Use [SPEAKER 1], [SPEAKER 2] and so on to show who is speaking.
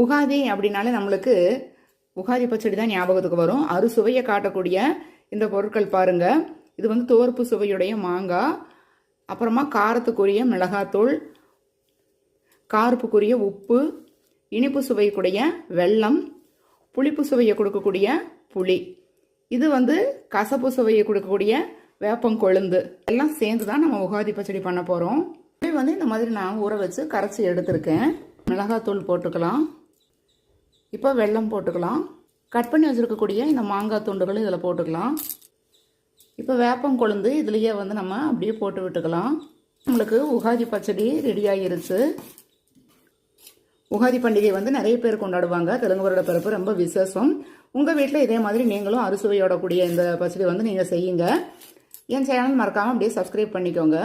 [SPEAKER 1] உகாதி அப்படின்னாலே நம்மளுக்கு உகாதி பச்சடி தான் ஞாபகத்துக்கு வரும். அறுசுவையை காட்டக்கூடிய இந்த பொருட்கள் பாருங்க. இது வந்து துவர்ப்பு சுவையுடைய மாங்காய் அப்புறமா காரத்துக்குரிய மிளகாத்தூள் கார்ப்புக்குரிய உப்பு இனிப்பு சுவைக்குடைய வெல்லம் புளிப்பு சுவையை கொடுக்கக்கூடிய புளி. இது வந்து கசப்பு சுவையை கொடுக்கக்கூடிய வேப்பங்கொழுந்து எல்லாம் சேர்ந்து தான் நம்ம உகாதி பச்சடி பண்ண போகிறோம் இது வந்து இந்த மாதிரி நான் ஊற வச்சு கரைச்சி எடுத்திருக்கேன். மிளகாத்தூள் போட்டுக்கலாம். இப்போ வெள்ளம் போட்டுக்கலாம். கட் பண்ணி வச்சுருக்கக்கூடிய இந்த மாங்காய் துண்டுகளும் இதில் போட்டுக்கலாம். இப்போ வேப்பம் கொழுந்து இதுலேயே வந்து நம்ம அப்படியே போட்டு விட்டுக்கலாம். நம்மளுக்கு உகாதி பச்சடி ரெடி ஆகிருச்சு உகாதி பண்டிகை வந்து நிறைய பேர் கொண்டாடுவாங்க. தெலுங்கு வருட பிறப்பு ரொம்ப விசேஷம். உங்கள் வீட்டில் இதே மாதிரி நீங்களும் அறுசுவையோட கூடிய இந்த பச்சடி வந்து நீங்கள் செய்யுங்க. என் சேனல் மறக்காமல் அப்படியே சப்ஸ்கிரைப் பண்ணிக்கோங்க.